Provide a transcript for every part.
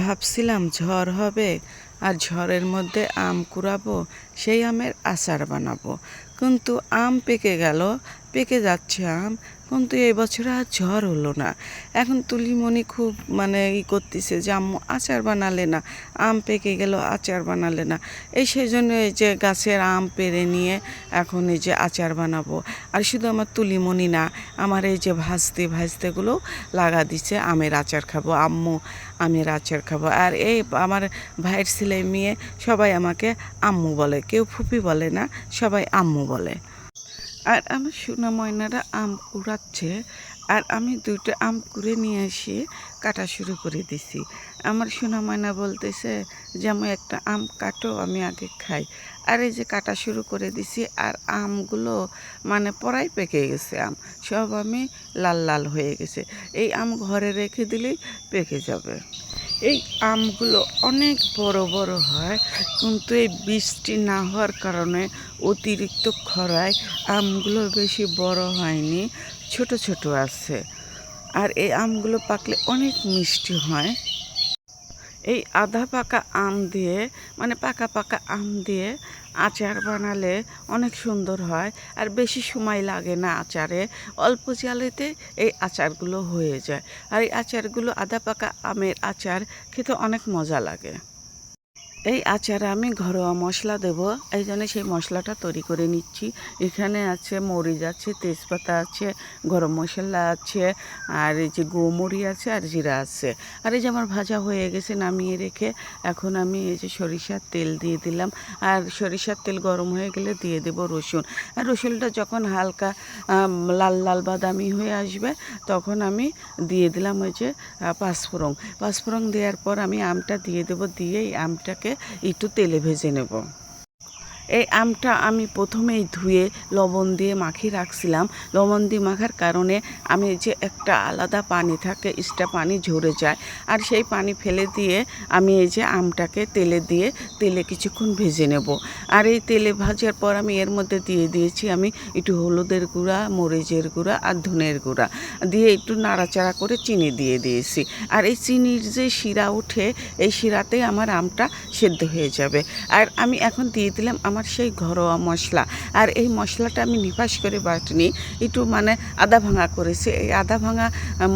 ভাবছিলাম ঝড় হবে আর ঝড়ের মধ্যে আম কুড়াবো, সেই আমের আচার বানাবো। কিন্তু আম পেকে গেল, পেকে যাচ্ছে আম কিন্তু এই বছর আর ঝড় হলো না। এখন তুলিমণি খুব মানে ই করতেছে যে, আম্মু, আচার বানালে না। আম পেকে গেল আচার বানালে না। এই সেই জন্য এই যে গাছের আম পেরে নিয়ে এখন এই যে আচার বানাবো। আর শুধু আমার তুলিমণি না, আমার এই যে ভাজতে ভাজতেগুলো লাগা দিচ্ছে আমের আচার খাব। আম্মু, আমের আচার খাব। আর এই আমার ভাইয়ের ছেলে মেয়ে সবাই আমাকে আম্মু বলে। কেউ ফুপি বলে না, সবাই আম্মু বলে। আর আমার সোনা ময়নারা আম কুড়াচ্ছে আর আমি দুইটা আম কুড়ে নিয়ে এসে কাটা শুরু করে দিছি। আমার সোনা ময়না বলতেছে যে আমি একটা আম কাটো, আমি আগে খাই। আর এই যে কাটা শুরু করে দিছি আর আমগুলো মানে পরাই পেকে গেছে আম, সব আমি লাল লাল হয়ে গেছে। এই আম ঘরে রেখে দিলেই পেকে যাবে। এই আমগুলো অনেক বড় বড় হয়, কিন্তু এই বৃষ্টি না হওয়ার কারণে অতিরিক্ত খরায় আমগুলো বেশি বড় হয়নি, ছোট ছোট আছে। আর এই আমগুলো পাকলে অনেক মিষ্টি হয়। এই আধা পাকা আম দিয়ে মানে পাকা পাকা আম দিয়ে আচার বানালে অনেক সুন্দর হয় আর বেশি সময় লাগে না আচারে। অল্প জালেতে এই আচারগুলো হয়ে যায়। আর এই আচারগুলো আদা পাকা আমের আচার খেতে অনেক মজা লাগে। এই আচারে আমি ঘরোয়া মশলা দেব। এই জন্য সেই মশলাটা তৈরি করে নিচ্ছি। এখানে আছে মরিচ আছে, তেজপাতা আছে, গরম মশলা আছে, আর এই যে গোমরি আছে আর জিরা আছে। আর এই যে আমার ভাজা হয়ে গেছে নামিয়ে রেখে এখন আমি এই যে সরিষার তেল দিয়ে দিলাম। আর সরিষার তেল গরম হয়ে গেলে দিয়ে দেব রসুন। আর রসুনটা যখন হালকা লাল লাল বাদামি হয়ে আসবে, তখন আমি দিয়ে দিলাম ওই যে পাঁচফোড়ন। পাঁচফোড়ন দেওয়ার পর আমি আমটা দিয়ে দেবো। দিয়ে এই আমটাকে একটু তেলে ভেজে নেব। এই আমটা আমি প্রথমেই ধুয়ে লবণ দিয়ে মাখিয়ে রাখছিলাম। লবণ দিয়ে মাখার কারণে আমি যে একটা আলাদা পানি থাকে এক্সট্রা পানি ঝরে যায়। আর সেই পানি ফেলে দিয়ে আমি এই যে আমটাকে তেলে দিয়ে তেলে কিছুক্ষণ ভেজে নেব। আর এই তেলে ভাজার পর আমি এর মধ্যে দিয়ে দিয়েছি আমি একটু হলুদের গুঁড়া, মরিচের গুঁড়া আর ধনের গুঁড়া। দিয়ে একটু নাড়াচাড়া করে চিনি দিয়ে দিয়েছি। আর এই চিনির যে শিরা ওঠে, এই শিরাতে আমার আমটা সেদ্ধ হয়ে যাবে। আর আমি এখন দিয়ে দিলাম আমার সেই ঘরোয়া মশলা। আর এই মশলাটা আমি নিপাস করে বাটনি, একটু মানে আদা ভাঙা করেছি। এই আদা ভাঙা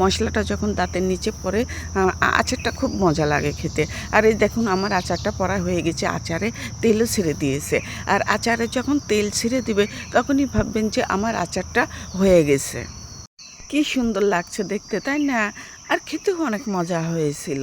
মশলাটা যখন দাঁতের নিচে পড়ে আচারটা খুব মজা লাগে খেতে। আর এই দেখুন আমার আচারটা পড়া হয়ে গেছে, আচারে তেলও ছেড়ে দিয়েছে। আর আচারে যখন তেল ছেড়ে দিবে, তখনই ভাববেন যে আমার আচারটা হয়ে গেছে। কি সুন্দর লাগছে দেখতে, তাই না? আর খেতেও অনেক মজা হয়েছিল।